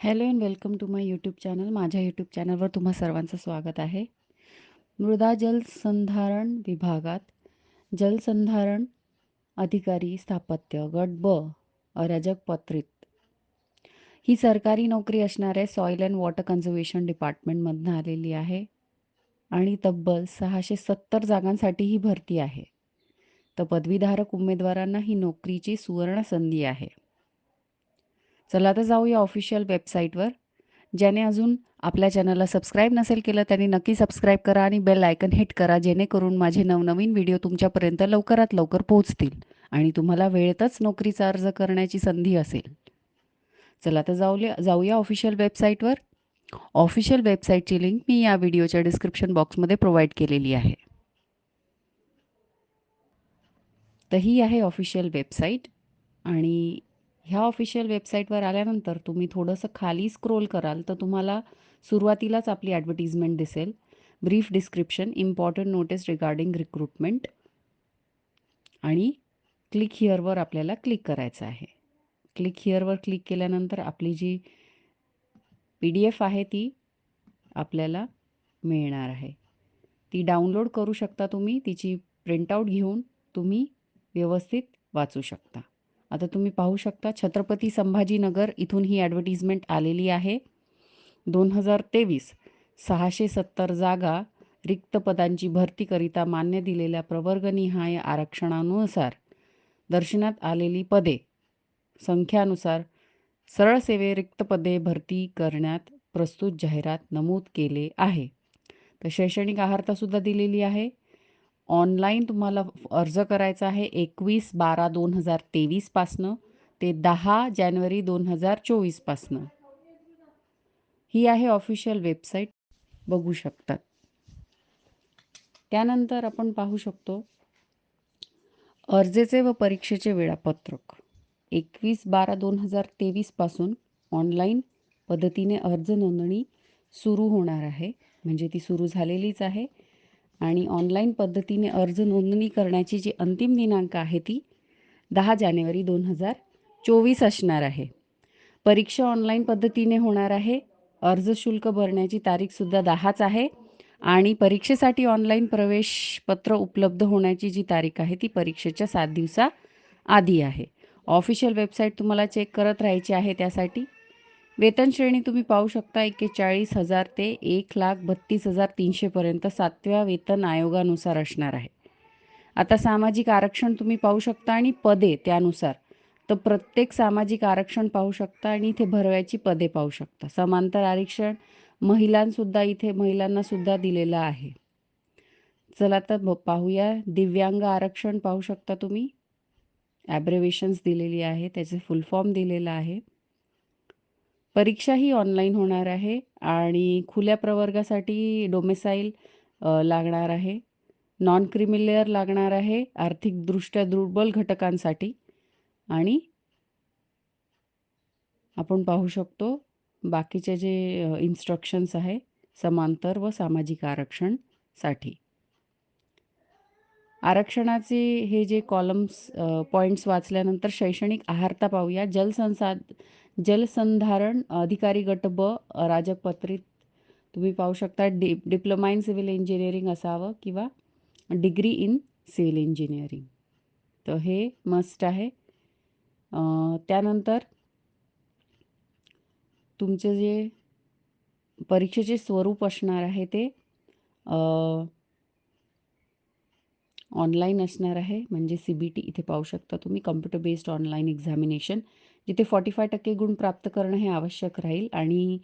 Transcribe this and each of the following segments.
Hello and welcome to my YouTube channel. माझ्या YouTube चॅनलवर तुम्हा सर्वांचं स्वागत आहे. मृदा जलसंधारण विभागात जलसंधारण अधिकारी स्थापत्य गट ब अराजक पत्रित. ही सरकारी नोकरी असणाऱ्या सॉईल अँड वॉटर कन्झर्वेशन डिपार्टमेंटमधनं आलेली आहे आणि तब्बल सहाशे सत्तर जागांसाठी ही भरती आहे. तर पदवीधारक उमेदवारांना ही नोकरीची सुवर्ण संधी आहे. चला तर जाऊया ऑफिशियल वेबसाईटवर ज्याने अजून आपल्या चॅनलला सबस्क्राईब नसेल केलं त्यांनी नक्की सबस्क्राईब करा आणि बेल आयकन हिट करा जेणेकरून माझे नवनवीन व्हिडिओ तुमच्यापर्यंत लवकरात लवकर पोहोचतील आणि तुम्हाला वेळेतच नोकरीचा अर्ज करण्याची संधी असेल. चला तर जाऊया जाऊया ऑफिशियल वेबसाईटवर ऑफिशियल वेबसाईटची लिंक मी या व्हिडिओच्या डिस्क्रिप्शन बॉक्समध्ये प्रोव्हाइड केलेली आहे. तर ही आहे ऑफिशियल वेबसाईट आणि ह्या ऑफिशियल वेबसाईटवर आल्यानंतर तुम्ही थोडंसं खाली स्क्रोल कराल तर तुम्हाला सुरुवातीलाच आपली ॲडव्हर्टिजमेंट दिसेल. Brief description important notice regarding recruitment आणि क्लिक हिअरवर आपल्याला क्लिक करायचं आहे. क्लिक हिअरवर क्लिक केल्यानंतर आपली जी पी डी एफ आहे ती आपल्याला मिळणार आहे. ती डाउनलोड करू शकता तुम्ही तिची प्रिंटआउट घेऊन तुम्ही व्यवस्थित वाचू शकता. आता तुम्ही पाहू शकता छत्रपती संभाजीनगर इथून ही ॲडव्हर्टिजमेंट आलेली आहे. दोन हजार तेवीस सहाशे सत्तर जागा रिक्त पदांची भरतीकरिता मान्य दिलेल्या प्रवर्गनिहाय आरक्षणानुसार दर्शनात आलेली पदे. संख्यानुसार सरळ सेवे रिक्त पदे भरती करण्यात प्रस्तुत जाहिरात नमूद केले आहे. तर शैक्षणिक आहारतासुद्धा दिलेली आहे. ऑनलाईन तुम्हाला अर्ज करायचा आहे एकवीस बारा दोन हजार तेवीसपासनं ते दहा जानेवारी दोन हजार चोवीसपासनं ही आहे ऑफिशियल वेबसाईट. बघू शकतात. त्यानंतर आपण पाहू शकतो अर्जेचे व परीक्षेचे वेळापत्रक. एकवीस बारा दोन हजार तेवीसपासून ऑनलाईन पद्धतीने अर्ज नोंदणी सुरू होणार आहे. म्हणजे ती सुरू झालेलीच आहे. आणि ऑनलाईन पद्धतीने अर्ज नोंदणी करण्याची जी अंतिम दिनांक आहे ती दहा जानेवारी दोन हजार चोवीस असणार आहे. परीक्षा ऑनलाईन पद्धतीने होणार आहे. अर्ज शुल्क भरण्याची तारीखसुद्धा दहाच आहे आणि परीक्षेसाठी ऑनलाईन प्रवेशपत्र उपलब्ध होण्याची जी तारीख आहे ती परीक्षेच्या सात दिवसा आधी आहे. ऑफिशियल वेबसाईट तुम्हाला चेक करत राहायची आहे त्यासाठी. वेतन श्रेणी तुम्ही पाहू शकता एक्केचाळीस हजार ते एक लाख बत्तीस हजार तीनशेपर्यंत सातव्या वेतन आयोगानुसार असणार आहे. आता सामाजिक आरक्षण तुम्ही पाहू शकता आणि पदे त्यानुसार. तर प्रत्येक सामाजिक आरक्षण पाहू शकता आणि इथे भरव्याची पदे पाहू शकता. समांतर आरक्षण महिलांसुद्धा इथे महिलांनासुद्धा दिलेलं आहे. चला तर पाहूया. दिव्यांग आरक्षण पाहू शकता तुम्ही. ॲब्रेवेशन्स दिलेली आहे. त्याचे फुल फॉर्म दिलेला आहे. परीक्षाही ऑनलाईन होणार आहे आणि खुल्या प्रवर्गासाठी डोमेसाईल लागणार आहे. नॉन क्रिमिलेअर लागणार आहे आर्थिकदृष्ट्या दुर्बल घटकांसाठी आणि आपण पाहू शकतो बाकीचे जे इन्स्ट्रक्शन्स आहे समांतर व सामाजिक आरक्षणसाठी आरक्षणाचे हे जे कॉलम्स पॉईंट्स वाचल्यानंतर शैक्षणिक आहारता पाहूया. जलसंसाध जलसंधारण अधिकारी गट ब राजपत्रित. तुम्ही पाहू शकता डि डिप्लोमा इन सिव्हिल इंजिनिअरिंग असावं किंवा डिग्री इन सिव्हिल इंजिनिअरिंग. तर हे मस्ट आहे. त्यानंतर तुमचं जे परीक्षेचे स्वरूप असणार आहे ते ऑनलाईन असणार आहे. म्हणजे सी बी टी इथे पाहू शकता तुम्ही. कम्प्युटर बेस्ड ऑनलाईन एक्झामिनेशन जिथे फॉर्टी फाय टक्के गुण प्राप्त करणं हे आवश्यक राहील. आणि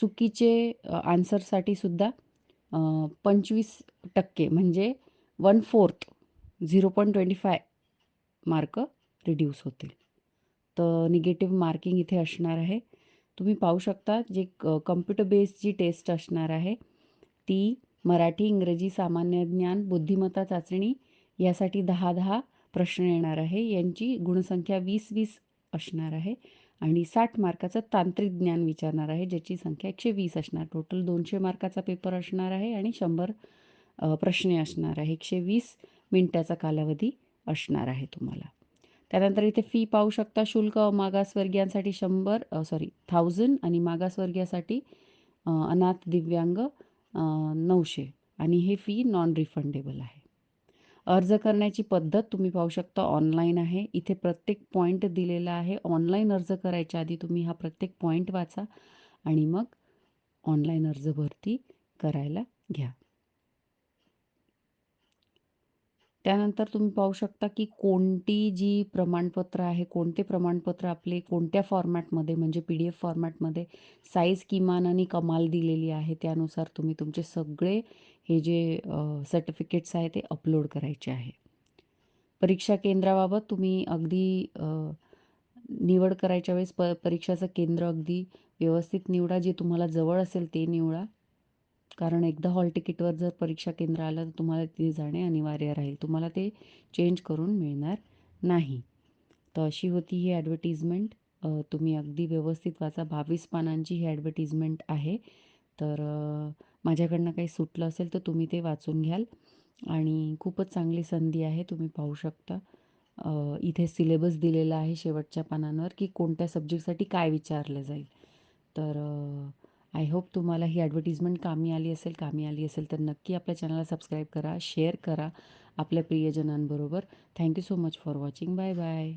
चुकीचे आन्सरसाठी सुद्धा पंचवीस टक्के म्हणजे one fourth zero point twenty five mark reduce होतील. तर निगेटिव्ह मार्किंग इथे असणार आहे. तुम्ही पाहू शकता जे कम्प्युटर बेस्ड जी टेस्ट असणार आहे ती मराठी इंग्रजी सामान्य ज्ञान बुद्धिमत्ता चाचणी यासाठी दहा दहा प्रश्न येणार आहे. यांची गुणसंख्या वीस वीस असणार आहे. आणि साठ मार्काचं तांत्रिक ज्ञान विचारणार आहे ज्याची संख्या एकशे वीस असणार. टोटल दोनशे मार्काचा पेपर असणार आहे आणि शंभर प्रश्न असणार आहे. एकशे वीस मिनटाचा कालावधी असणार आहे तुम्हाला. त्यानंतर इथे फी पाहू शकता. शुल्क मागासवर्गीयांसाठी शंभर सॉरी थाउजंड आणि मागासवर्गीयासाठी अनाथ दिव्यांग नऊशे. आणि हे फी नॉन रिफंडेबल आहे. अर्ज करण्याची पद्धत तुम्ही पाहू शकता ऑनलाईन आहे. इथे प्रत्येक पॉईंट दिलेला आहे. ऑनलाईन अर्ज करायच्या आधी तुम्ही हा प्रत्येक पॉईंट वाचा आणि मग ऑनलाईन अर्ज भरती करायला घ्या. त्यानंतर तुम्ही पाहू शकता की कोणती जी प्रमाणपत्र आहे कोणते प्रमाणपत्र आपले कोणत्या फॉर्मॅटमध्ये म्हणजे पी डी एफ फॉर्मॅटमध्ये साईज किमान आणि कमाल दिलेली आहे त्यानुसार तुम्ही तुमचे सगळे हे जे सर्टिफिकेट्स आहे ते अपलोड करायचे आहे. परीक्षा केंद्राबाबत तुम्ही अगदी निवड करायच्या वेळेस प परीक्षाचं केंद्र अगदी व्यवस्थित निवडा जे तुम्हाला जवळ असेल ते निवडा. कारण एकदा हॉल तिकीटवर जर परीक्षा केंद्र आलं तर तुम्हाला तिथे जाणे अनिवार्य राहील. तुम्हाला ते चेंज करून मिळणार नाही. तर अशी होती ही ॲडव्हर्टिजमेंट तुम्ही अगदी व्यवस्थित वाचा. बावीस पानांची ही ॲडव्हर्टिजमेंट आहे. तर माझ्याकडनं काही सुटलं असेल तर तुम्ही ते वाचून घ्याल. आणि खूपच चांगली संधी आहे तुम्ही पाहू शकता. इथे सिलेबस दिलेला आहे शेवटच्या पानांवर की कोणत्या सब्जेक्टसाठी काय विचारलं जाईल. तर आय होप तुम्हाला ही ॲडव्हर्टिजमेंट कामी आली असेल कामी आली असेल तर नक्की आपल्या चॅनलला सबस्क्राईब करा शेअर करा आपल्या प्रियजनांबरोबर. Thank you so much for watching bye bye